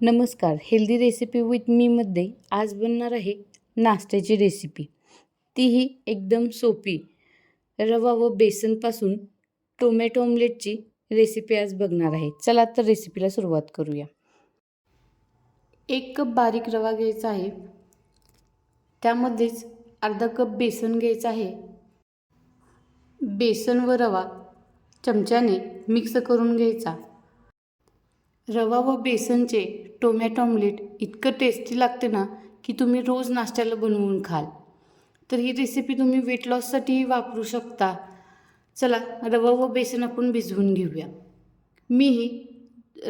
नमस्कार healthy recipe with मीमध्ये आज बनणार आहे नाश्त्याची रेसिपी. तीही एकदम सोपी. रवा व बेसनपासून टोमॅटो ऑमलेटची रेसिपी आज बघणार आहे. चला तर रेसिपीला सुरुवात करूया. एक कप बारीक रवा घ्यायचा आहे. त्यामध्येच अर्धा कप बेसन घ्यायचं आहे. बेसन व रवा चमच्याने मिक्स करून घ्यायचा. रवा व बेसनचे टोमॅटो ऑमलेट इतकं टेस्टी लागते ना की तुम्ही रोज नाश्त्याला बनवून खाल. तर ही रेसिपी तुम्ही वेट लॉससाठीही वापरू शकता. चला रवा व बेसन आपण भिजवून घेऊया. मीही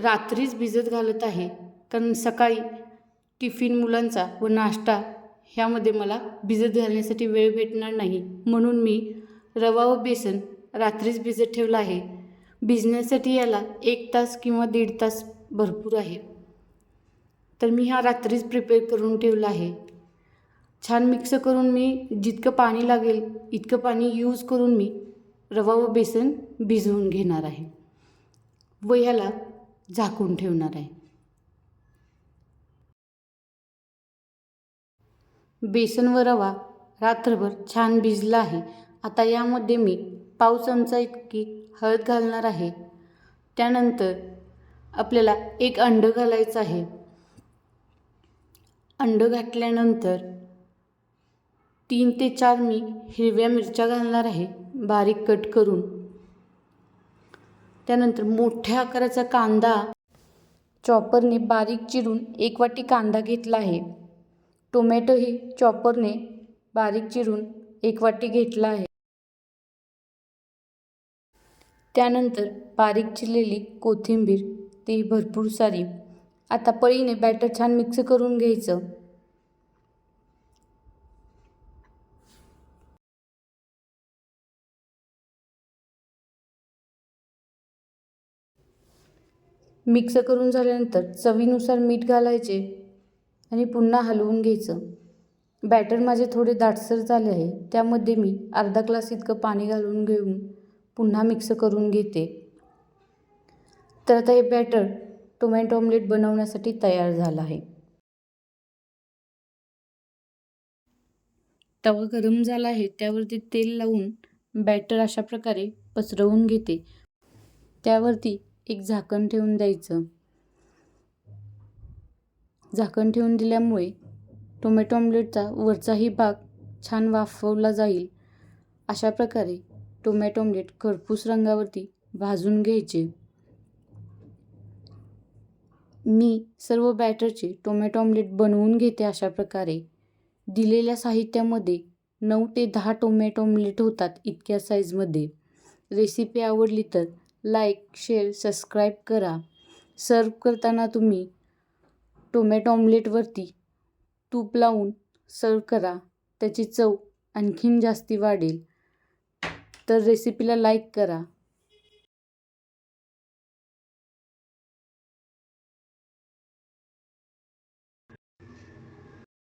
रात्रीच भिजत घालत आहे कारण सकाळी टिफिन मुलांचा व नाश्ता ह्यामध्ये मला भिजत घालण्यासाठी वेळ भेटणार नाही. म्हणून मी रवा व बेसन रात्रीच भिजत ठेवलं आहे. भिजण्यासाठी याला एक तास किंवा दीड तास भरपूर आहे. तर मी हा रात्रीच प्रिपेअर करून ठेवला आहे. छान मिक्स करून मी जितकं पाणी लागेल इतकं पाणी यूज करून मी रवा व बेसन भिजवून घेणार आहे व ह्याला झाकून ठेवणार आहे. बेसन व रवा रात्रभर छान भिजला आहे. आता यामध्ये मी पाव चमचा इतकी हळद घालणार आहे. त्यानंतर आपल्याला एक अंडं घालायचं आहे. अंडं घातल्यानंतर तीन ते चार मी हिरव्या मिरच्या घालणार आहे बारीक कट करून. त्यानंतर मोठ्या आकाराचा कांदा. चॉपरने बारीक चिरून एक वाटी कांदा घेतला आहे. टोमॅटोही चॉपरने बारीक चिरून एक वाटी घेतला आहे. त्यानंतर बारीक चिरलेली कोथिंबीर ती भरपूर सारी. आता पळीने बॅटर छान मिक्स करून घ्यायचं. मिक्स करून झाल्यानंतर चवीनुसार मीठ घालायचे आणि पुन्हा हलवून घ्यायचं. बॅटर माझे थोडे दाटसर झाले आहे त्यामध्ये मी अर्धा ग्लास इतकं पाणी घालून घेऊन पुन्हा मिक्स करून घेते. तर आता हे बॅटर टोमॅटो ऑमलेट बनवण्यासाठी तयार झालं आहे. तवा गरम झाला आहे त्यावरती तेल लावून बॅटर अशा प्रकारे पसरवून घेते. त्यावरती एक झाकण ठेवून द्यायचं. झाकण ठेवून दिल्यामुळे टोमॅटो ऑमलेटचा वरचाही भाग छान वाफवला जाईल. अशा प्रकारे टोमॅटो ऑमलेट खरपूस रंगावरती भाजून घ्यायचे. मी सर्व बॅटरचे टोमॅटो ऑमलेट बनवून घेते अशा प्रकारे. दिलेल्या साहित्यामध्ये नऊ ते दहा टोमॅटो ऑमलेट होतात इतक्या साईजमध्ये रेसिपी आवडली तर लाईक शेअर सबस्क्राईब करा. सर्व करताना तुम्ही टोमॅटो ऑमलेटवरती तूप लावून सर्व करा. त्याची चव आणखीन जास्ती वाढेल. तर रेसिपीला लाईक करा.